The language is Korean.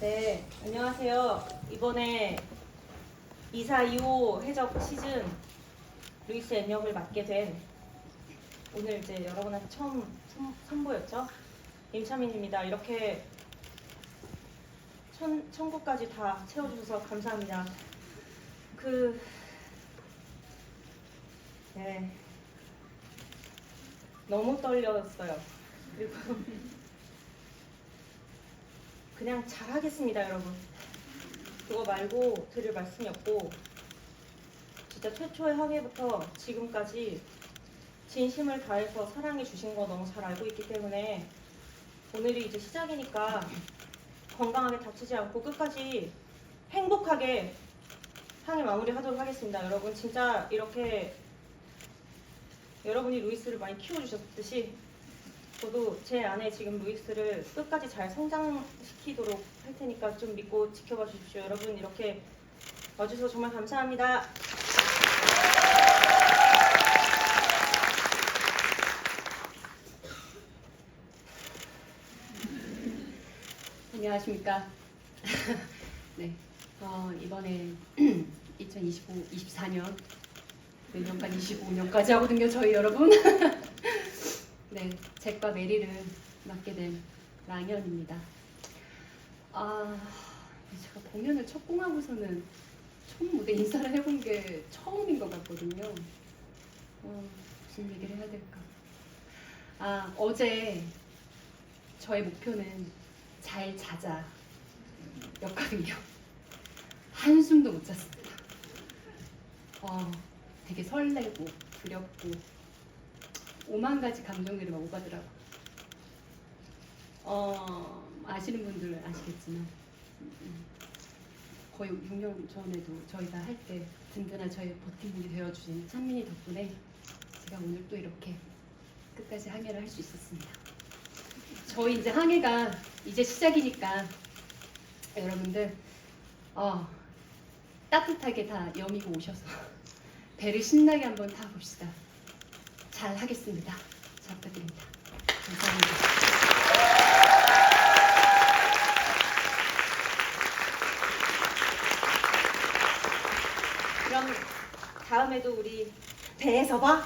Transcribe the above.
네, 안녕하세요. 이번에 2사 2호 해적 시즌 루이스 앤 역을 맡게 된 오늘 이제 여러분한테 처음 선- 선보였죠? 임차민입니다. 이렇게 천, 천국까지 다 채워주셔서 감사합니다. 그, 네. 너무 떨렸어요. 그리고 그냥 잘하겠습니다, 여러분. 그거 말고 드릴 말씀이 없고 진짜 최초의 항해부터 지금까지 진심을 다해서 사랑해 주신 거 너무 잘 알고 있기 때문에 오늘이 이제 시작이니까 건강하게 다치지 않고 끝까지 행복하게 항해 마무리하도록 하겠습니다. 여러분 진짜 이렇게 여러분이 루이스를 많이 키워주셨듯이 저도 제 안에 지금 루이스를 끝까지 잘 성장시키도록 할 테니까 좀 믿고 지켜봐 주십시오. 여러분 이렇게 와주셔서 정말 감사합니다. 안녕하십니까. 네. 어, 이번에 2025, 24년 내년간 25년까지 하거든요, 저희 여러분. 네, 잭과 메리를 맡게 된 랑현입니다. 아, 제가 공연을 첫 공하고서는 총 무대 인사를 해본 게 처음인 것 같거든요. 어, 무슨 얘기를 해야 될까? 아, 어제 저의 목표는 잘 자자 였거든요. 한숨도 못 잤습니다. 어, 되게 설레고 두렵고 오만 가지 감정들이 막 오가더라고. 어, 아시는 분들은 아시겠지만 음, 거의 6년 전에도 저희가 할 때 든든한 저의 버팀목이 되어주신 찬민이 덕분에 제가 오늘 또 이렇게 끝까지 항해를 할 수 있었습니다. 저희 이제 항해가 이제 시작이니까 여러분들 어, 따뜻하게 다 여미고 오셔서 배를 신나게 한번 타봅시다. 잘 하겠습니다. 잘 부탁드립니다. 감사합니다. 그럼 다음에도 우리 배에서 봐.